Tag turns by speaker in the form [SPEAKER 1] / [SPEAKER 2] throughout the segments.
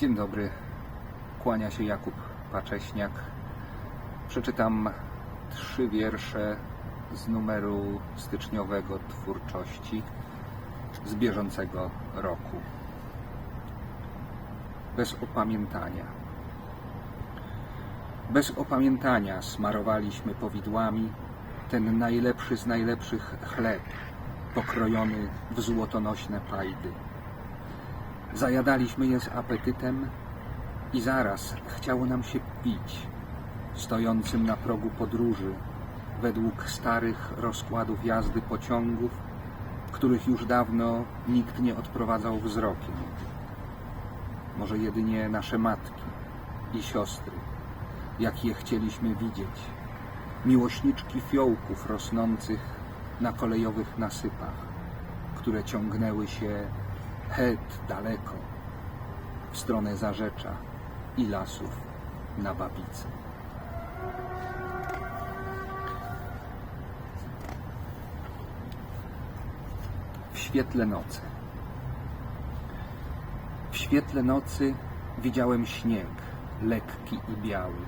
[SPEAKER 1] Dzień dobry, kłania się Jakub Pacześniak. Przeczytam trzy wiersze z numeru styczniowego twórczości z bieżącego roku. Bez opamiętania. Bez opamiętania smarowaliśmy powidłami ten najlepszy z najlepszych chleb, pokrojony w złotonośne pajdy. Zajadaliśmy je z apetytem i zaraz chciało nam się pić, stojącym na progu podróży, według starych rozkładów jazdy pociągów, których już dawno nikt nie odprowadzał wzrokiem. Może jedynie nasze matki i siostry, jak je chcieliśmy widzieć, miłośniczki fiołków rosnących na kolejowych nasypach, które ciągnęły się het daleko, w stronę Zarzecza i lasów na Babicy. W świetle nocy. W świetle nocy widziałem śnieg, lekki i biały.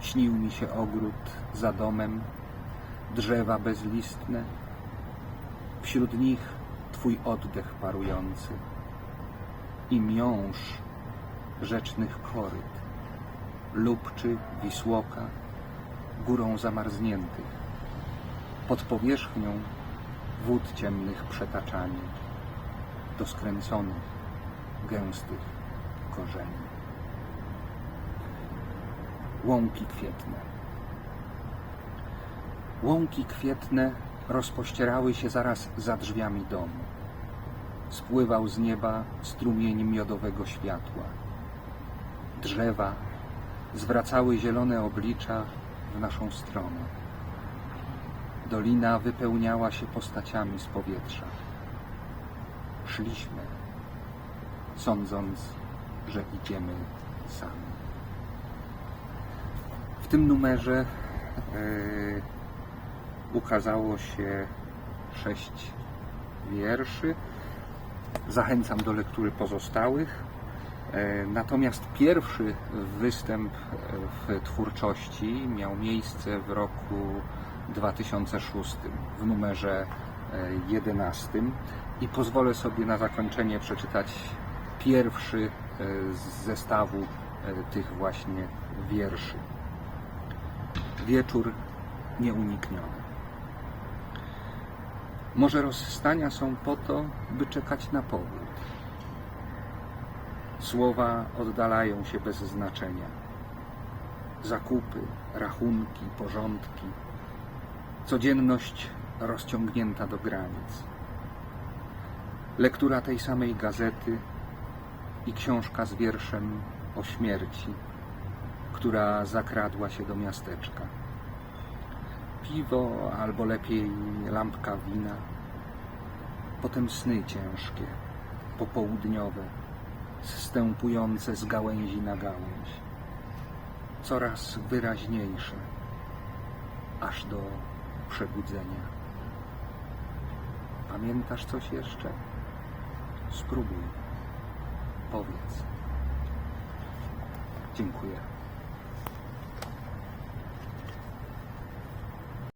[SPEAKER 1] Śnił mi się ogród za domem, drzewa bezlistne, wśród nich Twój oddech parujący i miąższ rzecznych koryt, lubczy Wisłoka, górą zamarzniętych, pod powierzchnią wód ciemnych przetaczanie, do skręconych, gęstych korzeni. Łąki kwietne. Łąki kwietne rozpościerały się zaraz za drzwiami domu. Spływał z nieba strumień miodowego światła. Drzewa zwracały zielone oblicza w naszą stronę. Dolina wypełniała się postaciami z powietrza. Szliśmy, sądząc, że idziemy sami. W tym numerze yy, ukazało się sześć wierszy. Zachęcam do lektury pozostałych. E, Natomiast pierwszy występ w twórczości miał miejsce w roku 2006 w numerze e, 11 i pozwolę sobie na zakończenie przeczytać pierwszy e, z zestawu e, tych właśnie wierszy. Wieczór nieunikniony. Może rozstania są po to, by czekać na powrót. Słowa oddalają się bez znaczenia. Zakupy, rachunki, porządki, codzienność rozciągnięta do granic. Lektura tej samej gazety i książka z wierszem o śmierci, która zakradła się do miasteczka piwo, albo lepiej lampka wina. Potem sny ciężkie, popołudniowe, zstępujące z gałęzi na gałęź. Coraz wyraźniejsze, aż do przebudzenia. Pamiętasz coś jeszcze? Spróbuj. Powiedz. Dziękuję.